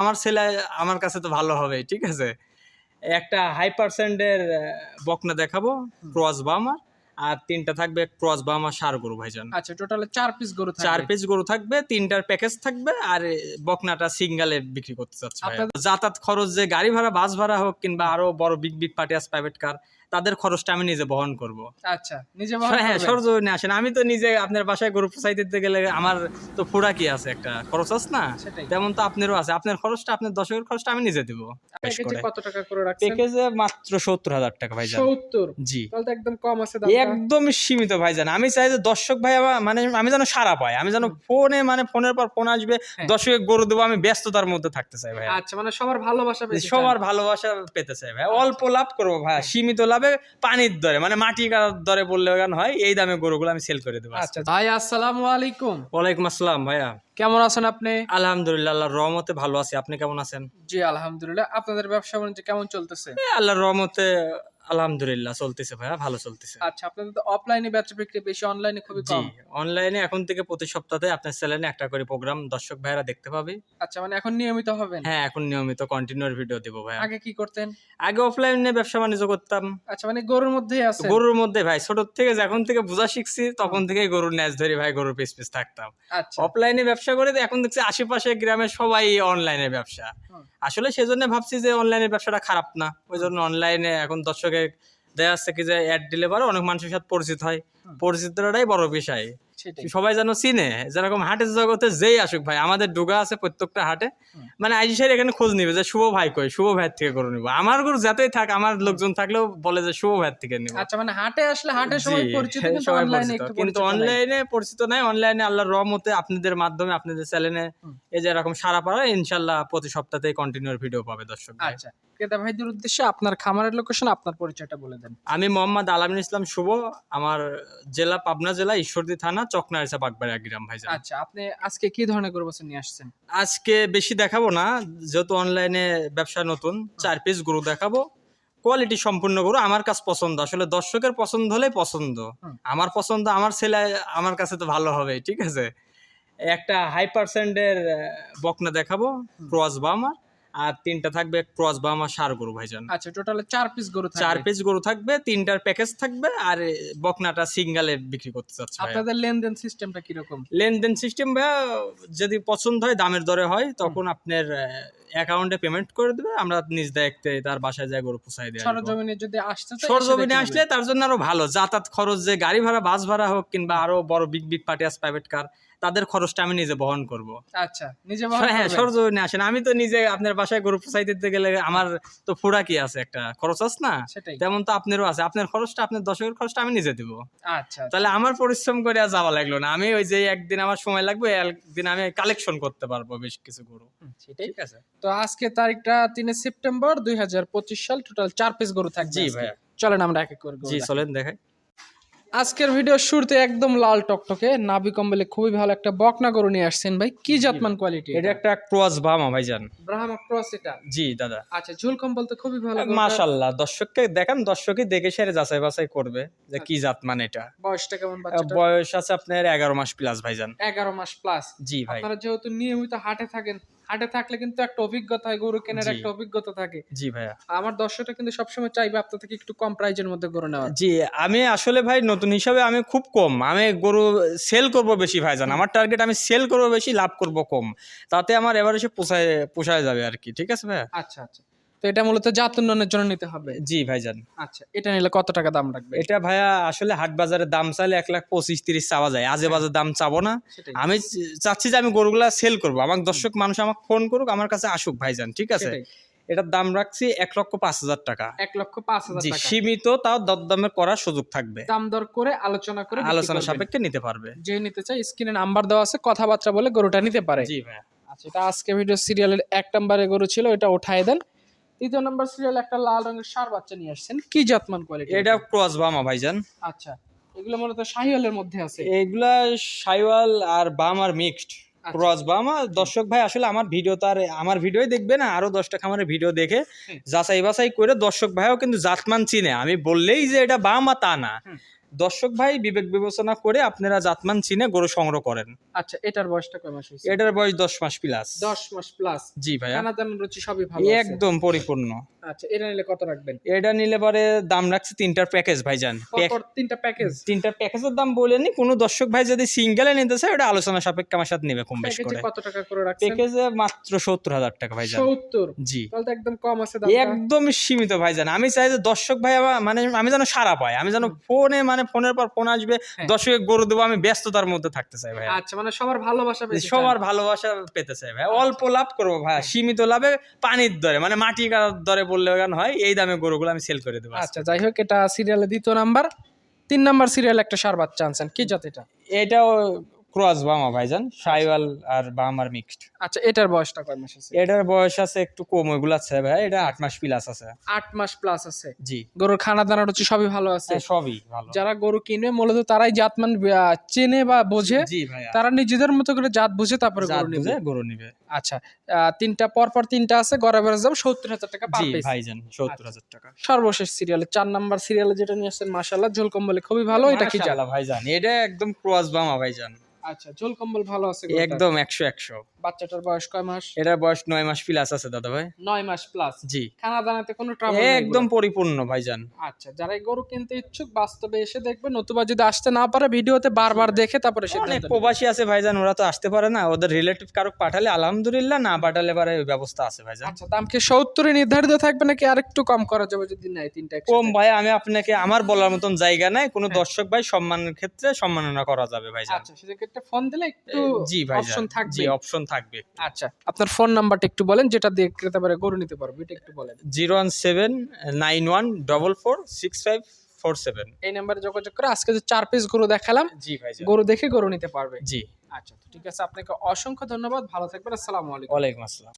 আমার ছেলে আমার কাছে তো ভালো হবে ঠিক আছে? একটা হাই পার্সেন্টের বকনা দেখাবো ক্রস বামার আর তিনটা থাকবে ক্রস বামার সার গরু ভাইজান। আচ্ছা টোটাল চার পিস গরু চার পিস গরু থাকবে তিনটার প্যাকেজ থাকবে আর বকনাটা সিঙ্গালে বিক্রি করতে চাচ্ছে যাতায়াত খরচ যে গাড়ি ভাড়া বাস ভাড়া হোক কিংবা আরও বড় big big party private car তাদের খরচটা আমি নিজে বহন করব। আচ্ছা নিজে হ্যাঁ? সরজমিনে আসেন। আমি তো নিজে আপনার বাসায় গরু পোসাই দিতে গেলে আমার তো ফুড়া কি আছে একটা? খরচ আছে না? তেমন তো আপনারও আছে। আপনার খরচটা আপনার দশকের খরচটা আমি নিজে দিব। কত টাকা করে রাখছেন? প্যাকেজে মাত্র সত্তর হাজার টাকা ভাইজান। সত্তর? জি। তাহলে তো একদম কম আছে দাম একদম সীমিত ভাইজান। আমি চাই যে দর্শক ভাই মানে আমি যেন সারা পাই। আমি যেন ফোনে মানে ফোনের পর ফোন আসবে হ্যাঁ। দর্শকে গরু দেবো আমি ব্যস্ততার মধ্যে থাকতে চাই ভাই আচ্ছা মানে সবার ভালোবাসা সবার ভালোবাসা পেতে চাই ভাই অল্প লাভ করব ভাই সীমিত লাভে পানির দরে মানে মাটি কাটার দরে বললে কেন হয় এই দামে গরুগুলো আমি সেল করে দেবো আচ্ছা ভাই আসসালামু আলাইকুম। ওয়ালাইকুম আসসালাম ভাইয়া। কেমন আছেন আপনি? আলহামদুলিল্লাহ আল্লাহর রহমতে ভালো আছি। আপনি কেমন আছেন? জি আলহামদুলিল্লাহ। আপনাদের ব্যবসা বাণিজ্য কেমন চলতেছে? আল্লাহ আল্লাহর রহমতে আলহামদুলিল্লাহ চলতেছে ভাইয়া ভালো চলতেছে। আচ্ছা আপনাদের তো অফলাইনে বেচা বিক্রি বেশি অনলাইনে খুবই কম। অনলাইনে এখন থেকে প্রতি সপ্তাহে আপনার চ্যানেলে একটা করে প্রোগ্রাম দর্শক ভাইরা দেখতে পাবে। আচ্ছা মানে এখন নিয়মিত হবেন? হ্যাঁ এখন নিয়মিত কন্টিনিউর ভিডিও দিব ভাই আগে কি করতেন? আগে অফলাইনে ব্যবসা বাণিজ্য করতাম। আচ্ছা মানে গরুর মধ্যেই আছে গরুর মধ্যে ভাই ছোট থেকে যখন থেকে বোঝা শিখছি তখন থেকেই গরুর ন্যাচ ধরে ভাই গরুর পিস পিস থাকতাম। আচ্ছা। অফলাইনে ব্যবসা করে তো এখন দেখছি আশেপাশে গ্রামে সবাই অনলাইনে ব্যবসা। আসলে সেজন্য ভাবছি যে অনলাইনের ব্যবসাটা খারাপ না। ওই জন্য অনলাইনে এখন দর্শকের দেখা যাচ্ছে কি যে অ্যাড দিলে পরে অনেক মানুষের সাথে পরিচিত হয়। পরিচিতটাই বড় বিষয় সবাই যেন চিনে যেরকম হাটের জগতে যেই আসুক ভাই আমাদের ডুগা আছে প্রত্যেকটা হাটে। মানে আইজি স্যার এখানে খোঁজ নিবে যে শুভ ভাই কই শুভ ভাইয়ের থেকে করে নিবো। আমার গরু যাতেই থাক আমার লোকজন থাকলেও বলে যে শুভ ভাইয়ের থেকে নিবো। আচ্ছা মানে হাটে আসলে হাটে সবাই পরিচিত কিন্তু সবাই অনলাইনে। একটু কিন্তু অনলাইনে পরিচিত নাই। অনলাইনে আল্লাহর রহমতে আপনাদের মাধ্যমে আপনাদের চ্যানেলে এই যে এরকম সারা পাড়া ইনশাল্লাহ প্রতি সপ্তাহে কন্টিনিউর ভিডিও পাবে দর্শক ভাই। আচ্ছা ক্রেতা ভাইদের উদ্দেশ্যে আপনার খামারের লোকেশন আপনার পরিচয়টা বলে দেন। আমি মোহাম্মদ আলামিন ইসলাম শুভ। আমার জেলা পাবনা জেলা ঈশ্বরদী থানা চকনারিসা বাগবাড়িয়া গ্রাম ভাই আচ্ছা আপনি আজকে কি ধরনের গরু বাছুর নিয়ে আসছেন? আজকে বেশি দেখাবো না যেহেতু অনলাইনে ব্যবসা নতুন চার পিস গরু দেখাবো। কোয়ালিটি সম্পূর্ণ গরু আমার কাছে পছন্দ আসলে দর্শকের পছন্দ হলে পছন্দ। আমার পছন্দ আমার ছেলে আমার কাছে তো ভালো হবে ঠিক আছে? একটা হাই পার্সেন্টের বকনা দেখাবো ক্রস বামার আর তিনটা থাকবে ক্রস বামার সার গরু ভাইজান। আচ্ছা টোটালে চার পিস গরু থাকবে। চার পিস গরু থাকবে তিনটার প্যাকেজ থাকবে আর বকনাটা সিঙ্গালে বিক্রি করতে চাচ্ছে। আপনাদের লেনদেন সিস্টেমটা কীরকম? লেনদেন সিস্টেম ভাইয়া যদি পছন্দ হয় দামের দরে হয় তখন আপনার অ্যাকাউন্টে পেমেন্ট করে দেবে আমরা নিজ দায়িত্বে তার বাসায় যায় গরু পুষাই দেয় সরজমিনে যদি আসতে সরজমিনে আসলে তার জন্য আরও ভালো। যাতায়াত খরচ যে গাড়ি ভাড়া বাস ভাড়া হোক কিংবা আরও বড় বিগ বিগ পার্টি আছে প্রাইভেট কার তাদের খরচটা আমি নিজে বহন করব। আচ্ছা নিজে হ্যাঁ? সরজমিনে আসেন। আমি তো নিজে আপনার বাসায় গরু পুষাই দিতে গেলে আমার তো ফুড়া কি আছে একটা? খরচ আছে না? তেমন তো আপনারও আছে। আপনার খরচটা আপনার দশকের খরচটা আমি নিজে দিব। আচ্ছা তাহলে আমার পরিশ্রম করে আর যাওয়া লাগল না। আমি ওই যে একদিন আমার সময় লাগবে একদিন আমি কালেকশন করতে পারব বেশ কিছু গরু। ঠিক আছে? তো আজকে তারিখটা তিনে সেপ্টেম্বর দুই হাজার পঁচিশ সাল টোটাল চার পিস গরু থাকবে জি ভাইয়া। চলেন আমরা এক এক করে জি চলেন দেখাই। আজকের ভিডিও শুরুতে একদম লাল টকটকে নাভি কম্বলে খুবই ভালো একটা বকনা গরু নিয়ে আসছেন ভাই। কি জাতমান কোয়ালিটি এটা একটা ক্রস বামা ভাইজান। ব্রাহ্মা ক্রস এটা? জি দাদা। আচ্ছা ঝুল কম্বল তো খুবই ভালো মাশাল্লাহ দর্শককে দেখান দর্শকই দেখে সেরে যাচাই বাছাই করবে যে কি জাত মানে এটা। বয়সটা কেমন বাচ্চাটা বয়স আছে আপনার এগারো মাস প্লাস ভাই ভাইজান। এগারো মাস প্লাস জি ভাই। আপনারা যেহেতু নিয়মিত হাটে থাকেন হাটে থাকলে কিন্তু একটা অভিজ্ঞতা হয় গরু কেনার একটা অভিজ্ঞতা থাকে। জি ভাইয়া। আমার দর্শকটা কিন্তু সবসময় চাইবে আপনার থেকে একটু কম প্রাইজের মধ্যে গরু নেওয়া জি আমি আসলে ভাই নতুন হিসাবে আমি খুব কম। আমি গরু সেল করব বেশি ভাই জান আমার টার্গেট আমি সেল করব বেশি লাভ করব কম। তাতে আমার এবারে এসে পোষায় পোষায় যাবে আর কি। ঠিক আছে ভাইয়া? আচ্ছা আচ্ছা। তো এটা মূলত জাত উন্নয়নের জন্য নিতে হবে। জি ভাইজান। আচ্ছা এটা নিলে কত টাকা দাম রাখবে? এটা ভাইয়া আসলে হাট বাজারে দাম চাইলে এক লাখ পঁচিশ তিরিশ চাওয়া যায়। আজে বাজে দাম চাবো না। আমি চাচ্ছি যে আমি গরুগুলা সেল করব। আমার দর্শক মানুষ আমাকে ফোন করুক আমার কাছে আসুক ভাইজান ঠিক আছে? এটার দাম রাখছি এক লক্ষ পাঁচ হাজার টাকা। এক লক্ষ পাঁচ হাজার জি সীমিত তাও দরদামে করার সুযোগ থাকবে। দাম দর করে আলোচনা করে আলোচনা সাপেক্ষে নিতে পারবে। যে নিতে চাই স্ক্রিনে নাম্বার দেওয়া আছে কথাবার্তা বলে গরুটা নিতে পারে। জি ভাইয়া। আচ্ছা এটা আজকে ভিডিও সিরিয়ালের এক নম্বরে গরু ছিল এটা উঠাই দেন। তৃতীয় নম্বর সিরিয়াল একটা লাল রঙের সার বাচ্চা নিয়ে আসছেন। কি জাতমান কোয়ালিটি এটা ক্রস বামা ভাইজান আচ্ছা এগুলো মূলত শাহিওয়ালের মধ্যে আছে। এগুলা সাইওয়াল আর বাম আর মিক্সড আচ্ছা। ক্রস বামা দর্শক ভাই আসলে আমার ভিডিও তার আমার ভিডিওই দেখবে না আরও দশটা খামারের ভিডিও দেখে যাচাই বাছাই করে দর্শক ভাইও কিন্তু জাতমান চিনে। আমি বললেই যে এটা বাম আর তা না। দর্শক ভাই বিবেক বিবেচনা করে আপনারা জাতমান চিনে গরু সংগ্রহ করেন। আচ্ছা এটার বয়সটা কয় মাস হয়েছে? এটার বয়স দশ মাস প্লাস দশ মাস প্লাস জি ভাই রুচি সবই ভালো একদম পরিপূর্ণ। আচ্ছা এটা নিলে কত রাখবেন? এটা নিলে পরে দাম রাখছে তিনটার প্যাকেজ ভাইজান। তিনটা প্যাকেজ? তিনটার প্যাকেজের দাম বলেনি কোনো দর্শক ভাই যদি সিঙ্গেলে নিতে চায় ওটা আলোচনা সাপেক্ষে আমার সাথে নেবে কম বেশ করে। কত টাকা করে রাখছেন? প্যাকেজে মাত্র সত্তর হাজার টাকা ভাইজান। সত্তর? জি। তাহলে তো একদম কম আছে দাম একদম সীমিত ভাইজান। আমি চাই যে দর্শক ভাই মানে আমি যেন সারা পাই আমি যেন ফোনে মানে ফোনের পর ফোন আসবে হ্যাঁ। দর্শকের গরু দেবো আমি ব্যস্ততার মধ্যে থাকতে চাই ভাই আচ্ছা মানে সবার ভালোবাসা পেতে সবার ভালোবাসা পেতে চাই ভাই অল্প লাভ করব ভাই সীমিত লাভে পানির দরে মানে মাটি কাটার দরে বললে কেন হয় এই দামে গরুগুলো আমি সেল করে দেবো আচ্ছা যাই হোক এটা সিরিয়ালে দ্বিতীয় নাম্বার তিন নাম্বার সিরিয়াল একটা সার বাচ্চা আনছেন কি জাত এটা? এটাও ক্রস বামা ভাইজান আর বামার মিক্সড আচ্ছা এটার বয়সটা কয় মাস আছে? এটার বয়স আছে একটু কম ওইগুলো আছে ভাই এটা মাস প্লাস আছে। মাস প্লাস আছে। জি। গরুর খানা দানা রুচি সবই ভালো আছে? হ্যাঁ, সবই ভালো। যারা গরু কিনবে মূলত তারাই জাতমান চেনে বা বোঝে। জি ভাইয়া। তারা নিজেদের মতো করে জাত বুঝে তারপরে গরু নেবে। গরু নিবে। আচ্ছা তিনটা পর পর তিনটা আছে গড়ে বেড়ে যাবে সত্তর হাজার টাকা পার জি পিস ভাইজান সত্তর হাজার টাকা। সর্বশেষ সিরিয়ালে চার নাম্বার সিরিয়ালে যেটা নিয়ে আসছেন মাসাল্লাহ ঝোল কম্বলে খুবই ভালো এটা কি মাশাআল্লাহ ভাইজান এটা একদম ক্রস বামা ভাইজান। আচ্ছা কম্বল ভালো আছে একদম একশো একশো। বাচ্চাটার বয়স কয় মাস? এটার বয়স নয় মাস প্লাস আছে দাদা ভাই। নয় মাস প্লাস জি। খানা দানাতে কোনো ট্রাবল একদম পরিপূর্ণ ভাইজান। আচ্ছা যারা গরু কিনতে ইচ্ছুক বাস্তবে এসে দেখবে নতুবা যদি আসতে না পারে ভিডিওতে বারবার দেখে তারপরে অনেক প্রবাসী আছে ভাইজান ওরা তো আসতে পারে না। ওদের রিলেটিভ কারও পাঠালে আলহামদুলিল্লাহ না পাঠালে পারে ওই ব্যবস্থা আছে ভাইজান। আচ্ছা দাম কি সত্তরে নির্ধারিত থাকবে নাকি আরেকটু কম করা যাবে যদি তিনটা কম ভাই আমি আপনাকে আমার বলার মতন জায়গা নাই। কোনো দর্শক ভাই সম্মানের ক্ষেত্রে সম্মাননা করা যাবে ভাইজান। আচ্ছা সেক্ষেত্রে ফোন দিলে একটু জি ভাই অপশন থাকবে। জি অপশন থাকবে। আচ্ছা আপনার ফোন নাম্বারটা একটু বলেন যেটা দিয়ে ক্রেতা পারে গরু নিতে পারবে এটা একটু বলেন। Zero one seven nine one double four six five four seven. এই নাম্বারে যোগাযোগ করে আজকে যে চার পিস গরু দেখালাম জি ভাই গরু দেখে গরু নিতে পারবে। জি। আচ্ছা ঠিক আছে আপনাকে অসংখ্য ধন্যবাদ ভালো থাকবেন আসসালামু আলাইকুম। ওয়ালাইকুম আসসালাম।